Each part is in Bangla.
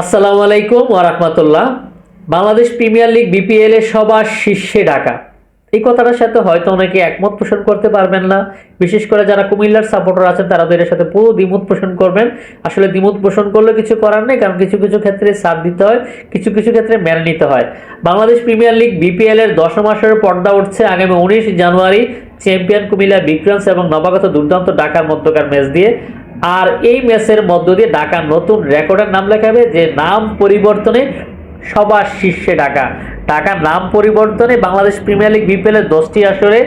আসসালামু আলাইকুম ওরহমতুল্লাহ বাংলাদেশ প্রিমিয়ার লিগ বিপিএল এর সবার শীর্ষে ডাকা এই কথাটার সাথে হয়তো অনেকে একমত পোষণ করতে পারবেন না। বিশেষ করে যারা কুমিল্লার সাপোর্টার আছেন, তারা তো এর সাথে পুরো দ্বিমত পোষণ করবেন। আসলে দ্বিমত পোষণ করলে কিছু করার নেই, কারণ কিছু কিছু ক্ষেত্রে সাথ দিতে হয়, কিছু কিছু ক্ষেত্রে মেনে নিতে হয়। বাংলাদেশ প্রিমিয়ার লিগ বিপিএল এর দশম আসরের পর্দা উঠছে আগামী উনিশ জানুয়ারি, চ্যাম্পিয়ন কুমিল্লা বিক্রান্স এবং নবাগত দুর্দান্ত ডাকার মধ্যকার ম্যাচ দিয়ে। আর এই ম্যাচের মধ্য দিয়ে ঢাকা নতুন রেকর্ডের নাম লেখাবে যে নাম পরিবর্তনে সবার শীর্ষে ঢাকা। ঢাকার নাম পরিবর্তনে বাংলাদেশ প্রিমিয়ার লিগ বিপিএলের দশটি আসরে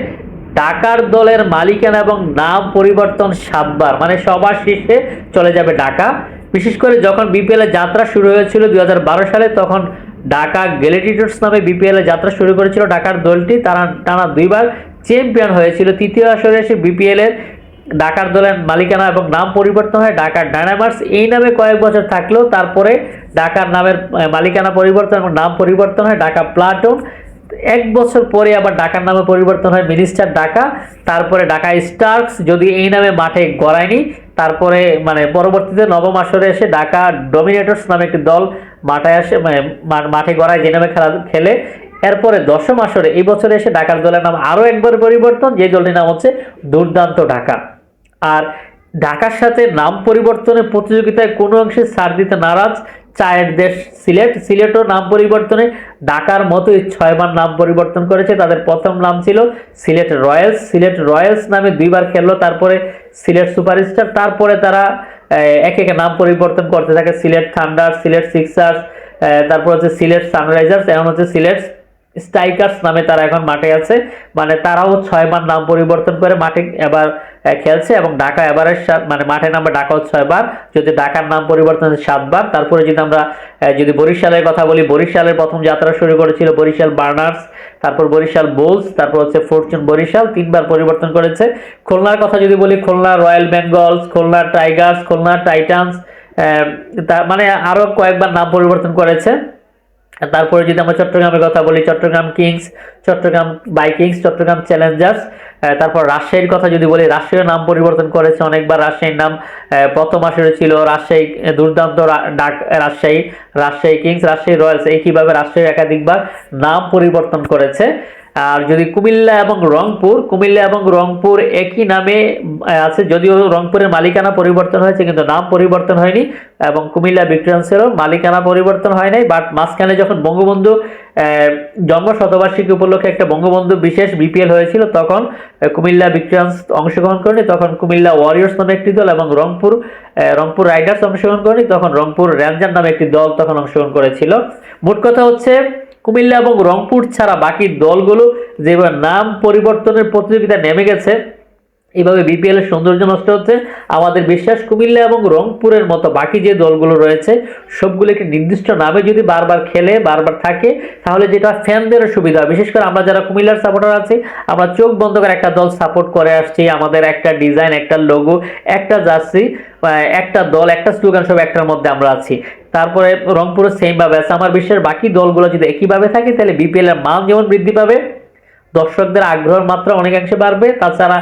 ঢাকার দলের মালিকানা এবং নাম পরিবর্তন সাতবার মানে সবার শীর্ষে চলে যাবে ঢাকা। বিশেষ করে যখন বিপিএল এর যাত্রা শুরু হয়েছিল দুই হাজার বারো সালে, তখন ঢাকা গ্যালেটিটর্স নামে বিপিএল এর যাত্রা শুরু করেছিল ঢাকার দলটি। তারা টানা দুইবার চ্যাম্পিয়ন হয়েছিল। তৃতীয় আসরে এসে বিপিএল এর ঢাকার দলের মালিকানা এবং নাম পরিবর্তন হয় ঢাকার ডায়নামার্স। এই নামে কয়েক বছর থাকলেও তারপরে ঢাকার নামের মালিকানা পরিবর্তন এবং নাম পরিবর্তন হয় ঢাকা প্লাটুন। এক বছর পরে আবার ঢাকার নামে পরিবর্তন হয় মিনিস্টার ঢাকা। তারপরে ঢাকা স্টার্কস, যদি এই নামে মাঠে গড়ায়নি, তারপরে মানে পরবর্তীতে নবম আসরে এসে ঢাকা ডমিনেটর্স নামে একটি দল মাঠে আসে মানে মাঠে গড়ায় যে নামে খেলা, খেলে। এরপরে দশম আসরে এই বছরে এসে ঢাকার দলের নাম আরও একবার পরিবর্তন, যে দলটির নাম হচ্ছে দুর্দান্ত ঢাকা। আর ঢাকার সাথে নাম পরিবর্তনের প্রতিযোগিতায় কোনো অংশে ছাড় দিতে নারাজ চায়ের দেশ সিলেট। সিলেটও নাম পরিবর্তনে ঢাকার মতোই ছয়বার নাম পরিবর্তন করেছে। তাদের প্রথম নাম ছিল সিলেট রয়্যালস। সিলেট রয়্যালস নামে দুইবার খেললো, তারপরে সিলেট সুপারস্টার, তারপরে তারা এক একে নাম পরিবর্তন করতে থাকে। সিলেট থান্ডার, সিলেট সিক্সার্স তারপর হচ্ছে সিলেট সানরাইজার্স, এখন হচ্ছে সিলেট স্ট্রাইকার্স নামে তারা এখন মাঠে আছে। মানে তারাও ছয়বার নাম পরিবর্তন করে মাঠে এবার খেলছে এবং ঢাকা এবারের মানে মাঠে নামে ঢাকাও ছয়বার যদি ঢাকার নাম পরিবর্তন সাতবার তারপরে যদি আমরা যদি বরিশালের কথা বলি, বরিশালের প্রথম যাত্রা শুরু করেছিল বরিশাল বার্নার্স, তারপর বরিশাল বোলস, তারপর হচ্ছে ফরচুন বরিশাল তিনবার পরিবর্তন করেছে। খুলনার কথা যদি বলি, Khulna Royal Bengals, Khulna Tigers, Khulna Titans মানে আরও কয়েকবার নাম পরিবর্তন করেছে। তারপরে যদি আমরা চট্টগ্রামের কথা বলি, Chattogram Kings, Chattogram Vikings Chattogram Challengers তারপর রাজশাহীর কথা যদি বলি রাজশাহীর নাম পরিবর্তন করেছে অনেকবার। রাজশাহীর নাম প্রথম আসরে ছিল রাজশাহী দুর্দান্ত ডাক, রাজশাহী রাজশাহী কিংস, রাজশাহী রয়্যালস। একইভাবে রাজশাহী একাধিকবার নাম পরিবর্তন করেছে আর যদি কুমিল্লা এবং রংপুর, কুমিল্লা এবং রংপুর একই নামে আছে, যদিও রংপুরের মালিকানা পরিবর্তন হয়েছে, কিন্তু নাম পরিবর্তন হয়নি, এবং কুমিল্লা বিক্রান্সেরও মালিকানা পরিবর্তন হয় নাই বাট মাঝখানে যখন বঙ্গবন্ধু জন্ম শতবার্ষিকী উপলক্ষে একটা বঙ্গবন্ধু বিশেষ বিপিএল হয়েছিল, তখন কুমিল্লা বিক্রান্স অংশগ্রহণ করেনি, তখন কুমিল্লা ওয়ারিয়র্স নামে একটি দল এবং রংপুর রংপুর রাইডার্স অংশগ্রহণ করেনি, তখন রংপুর র্যাঞ্জার নামে একটি দল তখন অংশগ্রহণ করেছিল। মোট কথা হচ্ছে কুমিল্লা এবং রংপুর ছাড়া বাকি দলগুলো যেভাবে নাম পরিবর্তনের প্রতিযোগিতা নেমে গেছে এইভাবে বিপিএলের সৌন্দর্য নষ্ট হচ্ছে। আমাদের বিশ্বাস কুমিল্লা এবং রংপুরের মতো বাকি যে দলগুলো রয়েছে সবগুলো একটি নির্দিষ্ট নামে যদি বারবার খেলে, বারবার থাকে, তাহলে যেটা ফ্যানদেরও সুবিধা। বিশেষ করে আমরা যারা কুমিল্লার সাপোর্টার আছি, আমরা চোখ বন্ধ করে একটা দল সাপোর্ট করে আসছি, আমাদের একটা ডিজাইন একটা লোগো একটা জার্সি একটা দল, একটা স্লোগান সব একটার মধ্যে আমরা আছি। তারপরে রংপুরের সেমভাবে আছে। আমার বিশ্বের বাকি দলগুলো যদি একইভাবে থাকে, তাহলে বিপিএলের মান যেমন বৃদ্ধি পাবে, দর্শকদের আগ্রহের মাত্রা অনেকাংশে বাড়বে। তাছাড়া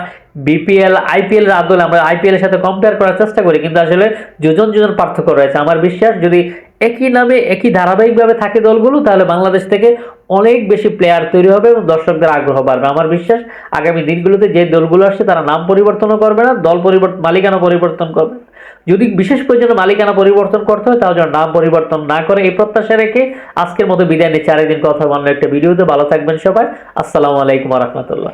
বিপিএল আইপিএল আদলে আমরা আইপিএল এর সাথে কম্পেয়ার করার চেষ্টা করি, কিন্তু আসলে যোজন যোজন পার্থক্য রয়েছে। আমার বিশ্বাস, যদি একই নামে, একই ধারাবাহিকভাবে থাকে দলগুলো, তাহলে বাংলাদেশ থেকে অনেক বেশি প্লেয়ার তৈরি হবে এবং দর্শকদের আগ্রহ বাড়বে। আমার বিশ্বাস, আগামী দিনগুলোতে যে দলগুলো আসছে, তারা নাম পরিবর্তনও করবে না, দল পরিবর্তন মালিকানা পরিবর্তন করবে। যদি বিশেষ প্রয়োজনে মালিকানা পরিবর্তন করতে হয় তাহলে নাম পরিবর্তন না করে, এই প্রত্যাশা রেখে আজকের মতো বিদায় নিচ্ছি। আরেকদিন কথা বলল একটা ভিডিওতে। ভালো থাকবেন সবাই। আসসালামু আলাইকুম রহমতুল্লাহ।